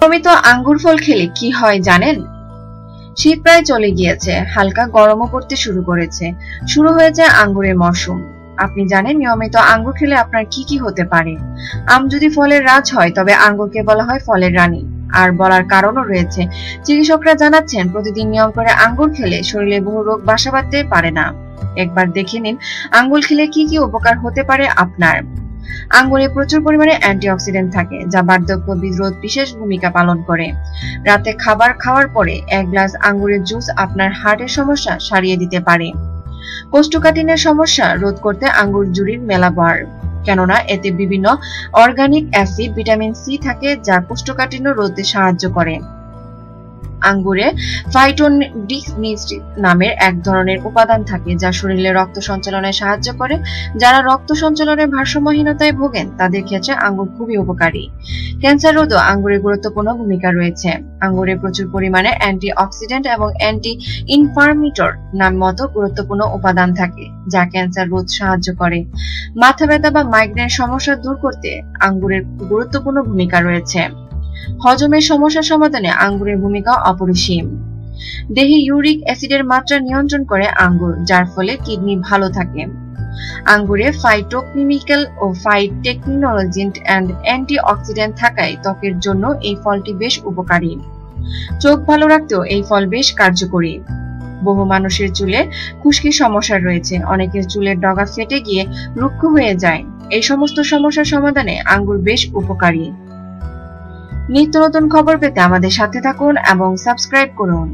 নিয়মিত আঙ্গুর ফল খেলে, কি হয় জানেন? শীত প্রায় চলে গিয়েছে, হালকা গরমও পড়তে শুরু করেছে। শুরু হয়েছে আঙ্গুরের মরশুম। আপনি জানেন নিয়মিত আঙ্গুর খেলে আপনার কি কি হতে পারে। আম যদি ফলের রাজ হয়, তবে আঙ্গুরকে বলা হয় ফলের রানী। আর বলার কারণও রয়েছে। চিকিৎসকরা জানাচ্ছেন, প্রতিদিন নিয়ম করে আঙ্গুর খেলে শরীরে বহু রোগ বাসা বাঁধতে পারে না। একবার দেখে নিন, আঙ্গুর খেলে কি কি উপকার হতে পারে আপনার। আঙ্গুরে প্রচুর পরিমাণে অ্যান্টিঅক্সিডেন্ট থাকে, যা বার্ধক্য বিরোধ বিশেষ ভূমিকা পালন করে। রাতে খাবার খাওয়ার পরে এক গ্লাস আঙ্গুরের জুস আপনার হার্টের সমস্যা সারিয়ে দিতে পারে। কোষ্ঠকাঠিন্যের সমস্যা রোধ করতে আঙ্গুর জুড়ির মেলাবার, কেননা এতে বিভিন্ন অর্গানিক অ্যাসিড, ভিটামিন সি থাকে, যা কোষ্ঠকাঠিন্য রোধে সাহায্য করে। আঙ্গুরে ফাইটোনিক্স নামের এক ধরনের উপাদান থাকে যা শরীরে রক্ত সঞ্চালনে সাহায্য করে। যারা রক্ত সঞ্চালনের ভারসাম্যহীনতায় ভোগেন, তাদের ক্ষেত্রে আঙ্গুর খুবই উপকারী। ক্যান্সার রোধও আঙ্গুরের গুরুত্বপূর্ণ ভূমিকা রয়েছে। আঙ্গুরে প্রচুর পরিমাণে অ্যান্টি অক্সিডেন্ট এবং অ্যান্টি ইনফার্মিটর নাম মতো গুরুত্বপূর্ণ উপাদান থাকে, যা ক্যান্সার রোধ সাহায্য করে। মাথা ব্যথা বা মাইগ্রেন সমস্যা দূর করতে আঙ্গুরের গুরুত্বপূর্ণ ভূমিকা রয়েছে। হজমের সমস্যা সমাধানে আঙ্গুরের ভূমিকা অপরিসীম। দেহে ইউরিক অ্যাসিডের মাত্রা নিয়ন্ত্রণ করে আঙ্গুর, যার ফলে কিডনি ভালো থাকে। আঙ্গুরে ফাইটোকেমিক্যাল ও ফাইটেকনোলজিন্ট অ্যান্ড অ্যান্টি অক্সিডেন্ট থাকায় ত্বকের জন্য এই ফলটি বেশ উপকারী। চোখ ভালো রাখতেও এই ফল বেশ কার্যকরী। বহু মানুষের চুলে খুশকির সমস্যা রয়েছে। অনেকের চুলের ডগা ফেটে গিয়ে রুক্ষ হয়ে যায়। এই সমস্ত সমস্যার সমাধানে আঙ্গুর বেশ উপকারী। নিত্য নতুন খবর পেতে আমাদের সাথে থাকুন এবং সাবস্ক্রাইব করুন।